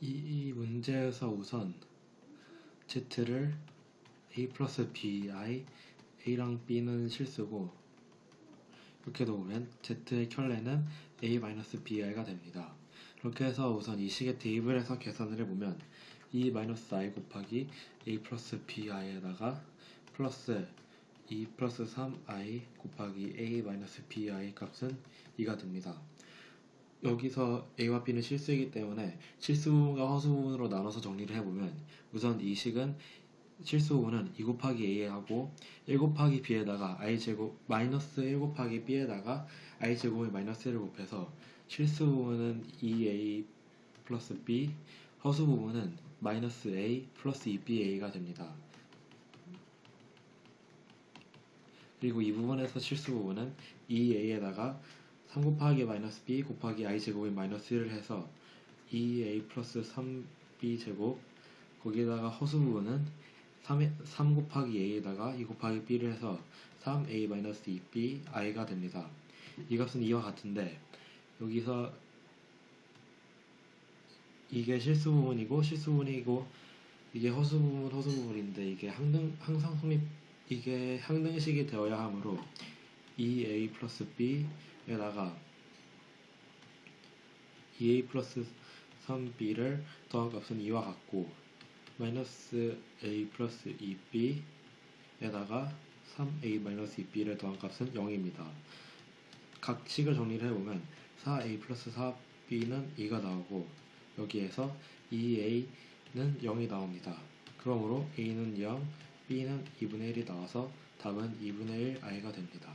이, 이 문제에서 우선 z를 a 플러스 bi, a랑 b는 실수고 이렇게 놓으면 z의 켤레는 a 마이너스 bi가 됩니다. 이렇게 해서 우선 이 식의 해서 계산을 해보면 2 마이너스 i 곱하기 a 플러스 bi에다가 플러스 2 플러스 3i 곱하기 a 마이너스 bi 값은 2가 됩니다. 여기서 a와 b는 실수이기 때문에 실수가 허수부분으로 나눠서 정리를 해보면 우선 이 식은 실수부분은 2 곱하기 a하고 1 곱하기 b에다가 i제곱 마이너스 1 곱하기 b에다가 i제곱의 마이너스 1을 곱해서 실수부분은 2a 플러스 b 허수부분은 마이너스 a 플러스 2ba가 됩니다. 그리고 이 부분에서 실수 부분은 2a에다가 3 곱하기 마이너스 b 곱하기 i 제곱의 마이너스 1을 해서 2a 플러스 3b 제곱 거기에다가 허수 부분은 3, 3 곱하기 a에다가 2 곱하기 b를 해서 3a 마이너스 2b i가 됩니다. 이 값은 2와 같은데 여기서 이게 실수 부분이고 실수 부분이고 이게 허수 부분 허수 부분인데 이게 항등 항상 성립 이게 항등식이 되어야 하므로 2a 플러스 b 에다가 2a 플러스 3b를 더한 값은 2와 같고 마이너스 a 플러스 2b에다가 3a 마이너스 2b를 더한 값은 0입니다. 각 식을 정리를 해보면 4a 플러스 4b는 2가 나오고 여기에서 2a는 0이 나옵니다. 그러므로 a는 0, b는 2분의 1이 나와서 답은 2분의 1 i가 됩니다.